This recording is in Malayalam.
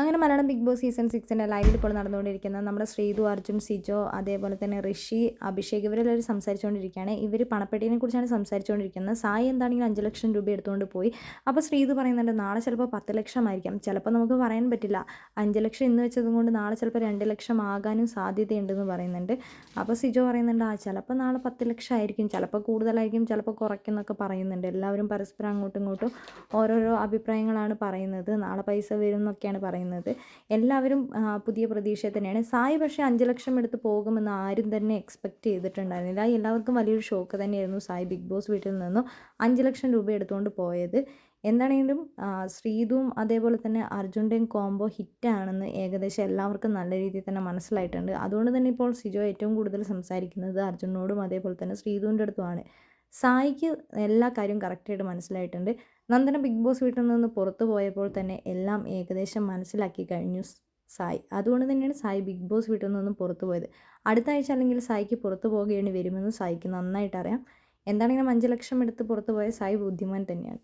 അങ്ങനെ മലയാളം ബിഗ് ബോസ് സീസൺ സിക്സിന്റെ ലൈവിൽ ഇപ്പോൾ നടന്നുകൊണ്ടിരിക്കുന്ന നമ്മുടെ ശ്രീതു അർജുൻ സിജോ അതേപോലെ തന്നെ ഋഷി അഭിഷേക് ഇവരെല്ലാവരും സംസാരിച്ചുകൊണ്ടിരിക്കുകയാണ്. ഇവർ പണപ്പെട്ടിനെ കുറിച്ചാണ് സംസാരിച്ചുകൊണ്ടിരിക്കുന്നത്. സായി എന്താണെങ്കിലും അഞ്ച് ലക്ഷം രൂപ എടുത്തുകൊണ്ട് പോയി. അപ്പോൾ ശ്രീതു പറയുന്നുണ്ട് നാളെ ചിലപ്പോൾ പത്ത് ലക്ഷമായിരിക്കാം. ചിലപ്പോൾ നമുക്ക് പറയാൻ പറ്റില്ല. അഞ്ച് ലക്ഷം ഇന്ന് വെച്ചതും കൊണ്ട് നാളെ ചിലപ്പോൾ രണ്ട് ലക്ഷം ആകാനും സാധ്യതയുണ്ടെന്ന് പറയുന്നുണ്ട്. അപ്പോൾ സിജോ പറയുന്നുണ്ട് ആ ചിലപ്പോൾ നാളെ പത്ത് ലക്ഷം ആയിരിക്കും ചിലപ്പോൾ കൂടുതലായിരിക്കും ചിലപ്പോൾ കുറയ്ക്കും എന്നൊക്കെ പറയുന്നുണ്ട്. എല്ലാവരും പരസ്പരം അങ്ങോട്ടും ഇങ്ങോട്ടും ഓരോരോ അഭിപ്രായങ്ങളാണ് പറയുന്നത്. നാളെ പൈസ വരും എന്നൊക്കെയാണ് പറയുന്നത്. എല്ലാവരും പുതിയ പ്രതീക്ഷ തന്നെയാണ്. സായി പക്ഷേ അഞ്ച് ലക്ഷം എടുത്ത് പോകുമെന്ന് ആരും തന്നെ എക്സ്പെക്റ്റ് ചെയ്തിട്ടുണ്ടായിരുന്നില്ല. എല്ലാവർക്കും വലിയൊരു ഷോക്ക് തന്നെയായിരുന്നു സായി ബിഗ് ബോസ് വീട്ടിൽ നിന്നും അഞ്ച് ലക്ഷം രൂപ എടുത്തുകൊണ്ട് പോയത്. എന്താണെങ്കിലും ശ്രീതും അതേപോലെ തന്നെ അർജുന്റെയും കോംബോ ഹിറ്റാണെന്ന് ഏകദേശം എല്ലാവർക്കും നല്ല രീതിയിൽ തന്നെ മനസ്സിലായിട്ടുണ്ട്. അതുകൊണ്ട് തന്നെ ഇപ്പോൾ സിജോ ഏറ്റവും കൂടുതൽ സംസാരിക്കുന്നത് അർജുനോടും അതേപോലെ തന്നെ ശ്രീതുവിന്റെ അടുത്തുമാണ്. സായിക്ക് എല്ലാ കാര്യവും കറക്റ്റായിട്ട് മനസ്സിലായിട്ടുണ്ട്. നന്ദന ബിഗ് ബോസ് വീട്ടിൽ നിന്ന് പുറത്തു പോയപ്പോൾ തന്നെ എല്ലാം ഏകദേശം മനസ്സിലാക്കി കഴിഞ്ഞു സായി. അതുകൊണ്ട് തന്നെയാണ് സായി ബിഗ് ബോസ് വീട്ടിൽ നിന്നും പുറത്തു പോയത്. അടുത്ത ആഴ്ച അല്ലെങ്കിൽ സായിക്ക് പുറത്തു പോകേണ്ടി വരുമെന്ന് സായിക്ക് നന്നായിട്ട് അറിയാം. എന്താണെങ്കിലും അഞ്ച് ലക്ഷം എടുത്ത് പുറത്തു പോയ സായി ബുദ്ധിമാൻ തന്നെയാണ്.